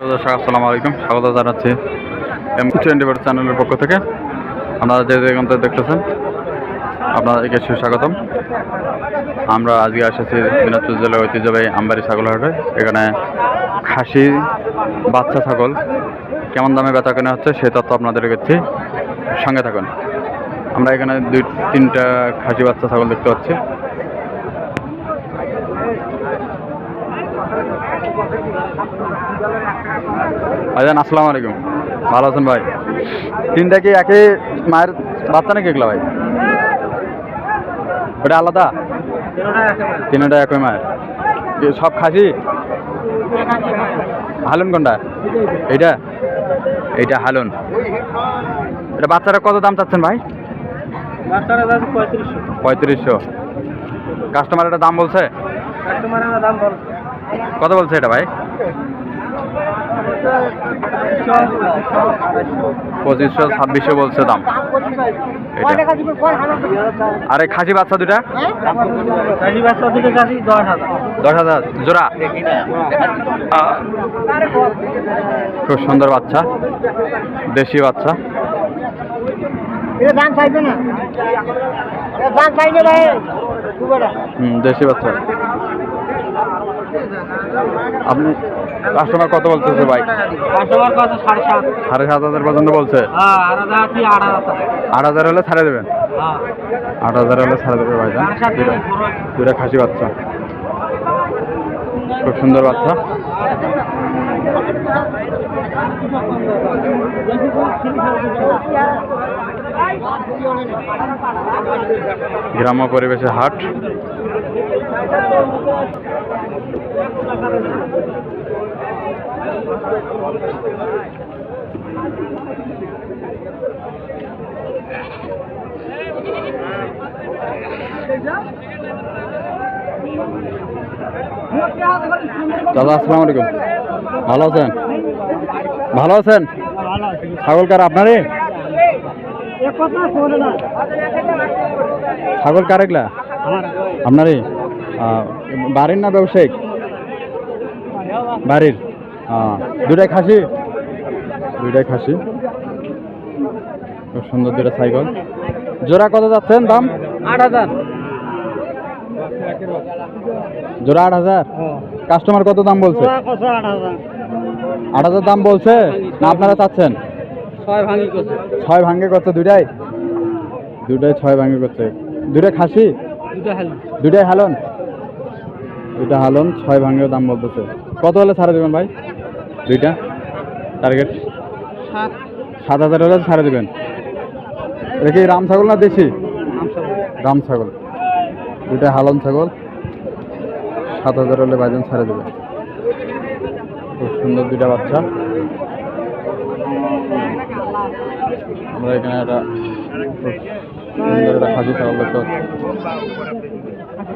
দর্শক, আসসালামু আলাইকুম। স্বাগত জানাচ্ছি এম টোয়েন্টি ফোর চ্যানেলের পক্ষ থেকে। আপনারা যে যেখান থেকে দেখতেছেন, আপনাদেরকে সুস্বাগতম। আমরা আজকে এসেছি দিনাজপুর জেলার ঐতিহ্যবাহী আমবাড়ি ছাগল হাটে এখানে খাসি, বাচ্চা ছাগল কেমন দামে বেচা কেনা হচ্ছে সেই তথ্য আপনাদের দিচ্ছি সঙ্গে থাকুন। আমরা এখানে দুই, তিনটা খাসি, বাচ্চা ছাগল দেখতে পাচ্ছি। ভাইজান আসসালামু আলাইকুম। ভালো আছেন ভাই? তিনটা কি একই মায়ের বাচ্চা নাকি এগুলো ভাই? ওটা আলাদা? তিনটা একই মায়ের। সব খাসি? হালুন কোনটা? এইটা? এইটা হালুন। এটা বাচ্চারা কত দাম চাচ্ছেন ভাই? পঁয়ত্রিশশো। কাস্টমার এটা দাম বলছে। কত বলছে এটা ভাই? পঁচিশশো, ছাব্বিশশো বলছে দাম। আরে খাসি বাচ্চা দুটা দশ হাজার। জোড়া? খুব সুন্দর বাচ্চা। দেশি বাচ্চা। দেশি বাচ্চা। আপনি কাস্টমার কত বলতেছে ভাই? সাড়ে সাত। হাজার পর্যন্ত বলছে? হ্যাঁ আট হাজার হলে ছাড়ে দেবেন? হ্যাঁ। আট হাজার হলে ছাড়ে দেবে ভাই দুটা খাসি বাচ্চা। খুব সুন্দর বাচ্চা। গ্রাম্য পরিবেশে হাট। দাদা, আসসালামু আলাইকুম। ভালো আছেন? ভালো আছেন? ছাগল কার, আপনারই? ছাগল কার এগুলা? আপনারই? বাড়ির না ব্যবসায়িক? বাড়ির। দুটাই খাসি? দুইটাই খাসি। খুব সুন্দর দুটা সাইকেল জোড়া কত যাচ্ছেন দাম? আট হাজার। জোড়া আট হাজার? কাস্টমার কত দাম বলছে? আট হাজার। দাম বলছে? না আপনারা চাচ্ছেন? ছয় ভাঙি ভাঙ্গে করছে দুটাই দুইটাই ছয় ভাঙ্গে করছে। দুইটা খাসি? দুটাই হালন। দুইটা হালন ছয় ভাঙ্গের দাম বলতেছে। কত হলে ছাড়া দেবেন ভাই? দুইটা? টার্গেট সাত। হাজার হলে ছাড়ে দেবেন। এটা কি রাম ছাগল না দেশি? রাম ছাগল। দুইটা হালন ছাগল। সাত হাজার হলে ভাইজান ছাড়ে দেবে খুব সুন্দর দুইটা বাচ্চা। আমরা এখানে একটা সুন্দর একটা খাসি ছাগল দেখতে পাচ্ছি।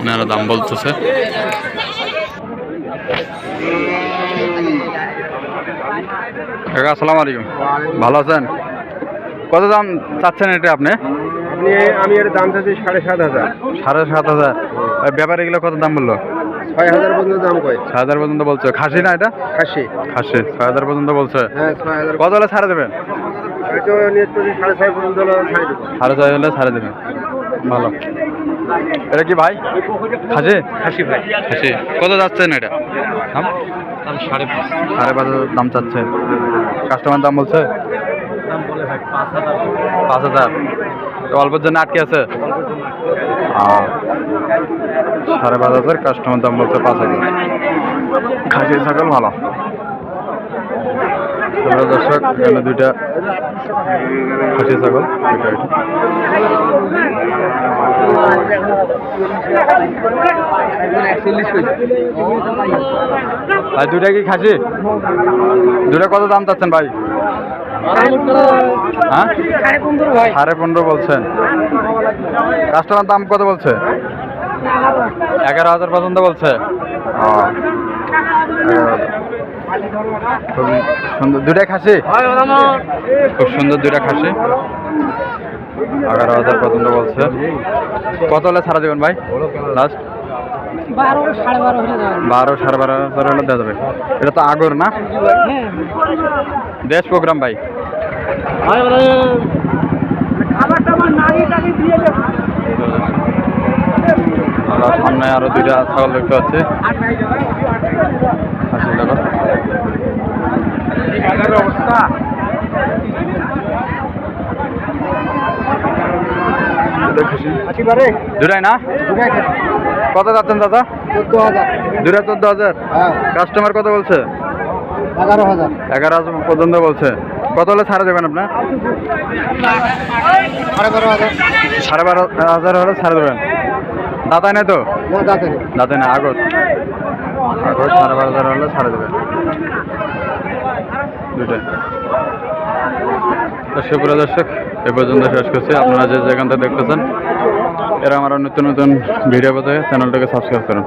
ওনারা দাম বলতেছে। কাকা আসসালামু আলাইকুম। ভালো আছেন? কত দাম চাচ্ছেন এটা আপনি? আপনি আমি এর দাম চাচ্ছি সাড়ে সাত হাজার। সাড়ে সাত হাজার। ব্যাপারে এগুলো কত দাম বলল? ছয় হাজার পর্যন্ত দাম কয়? ছয় হাজার পর্যন্ত বলছে। খাসি না এটা? খাসি। খাসি ছয় হাজার পর্যন্ত বলছে। হ্যাঁ ছয় হাজার কত হলে ছাড়ে দেবেন? সাড়ে ছয় পর্যন্ত হলো ছাড়ে দেবো। সাড়ে ছয় হলে ছাড়ে দেবেন। ভালো। এটা কি ভাই? খাসি? খাসি ভাই। খাসি। কত যাচ্ছেন এটা? দাম? দাম সাড়ে পাঁচ। সাড়ে পাঁচ হাজার দাম চাচ্ছে। কাস্টমার দাম বলছে? দাম বলে ভাই পাঁচ হাজার। পাঁচ হাজার। অল্পের জন্য আটকে আছে? সাড়ে পাঁচ হাজার কাস্টমার দাম বলছে পাঁচ হাজার। খাসি ছাগল ভালো। তোমরা দর্শক, এখানে দুইটা খাসি ছাগল, দুইটা ভাই দুটা কি খাসি? দুটা কত দাম চাচ্ছেন ভাই? সাড়ে পনেরো বলছেন। কাস্টমার দাম কত বলছে? এগারো হাজার পর্যন্ত বলছে। খুবই সুন্দর। দুটাই খাসি? খুব সুন্দর দুইটা খাসি। এগারো হাজার পর্যন্ত বলছে। কত হলে ছাড়া দেবেন ভাই? লাস্ট বারো সাড়ে বারো হলে যাবে। বারো সাড়ে বারো হাজার হলে দেওয়া যাবে। এটা তো আগর না? দেশ প্রোগ্রাম ভাই। আমরা সামনে আরও দুইটা ছাগল দেখতে পাচ্ছি। দেখো। অবস্থা দুটাই না? কত যাচ্ছেন দাদা চোদ্দ হাজার। দুটা চোদ্দ হাজার? হ্যাঁ। কাস্টমার কত বলছে? এগারো হাজার। এগারো হাজার পর্যন্ত বলছে। কত হলে ছাড়া দেবেন আপনার সাড়ে বারো হাজার। সাড়ে বারো হাজার হলে ছাড়া দেবেন। নাই তো? না যাতে দাদাই না আগত। আগত সাড়ে বারো হাজার হলে ছাড়া দেবেন। দুটাই সুপ্রিয় দর্শক, এ পর্যন্ত শেষ করছি আপনারা যে যেখান থেকে দেখতেছেন, এরা আমার নতুন নতুন ভিডিও পেতে চ্যানেলটাকে সাবস্ক্রাইব করুন।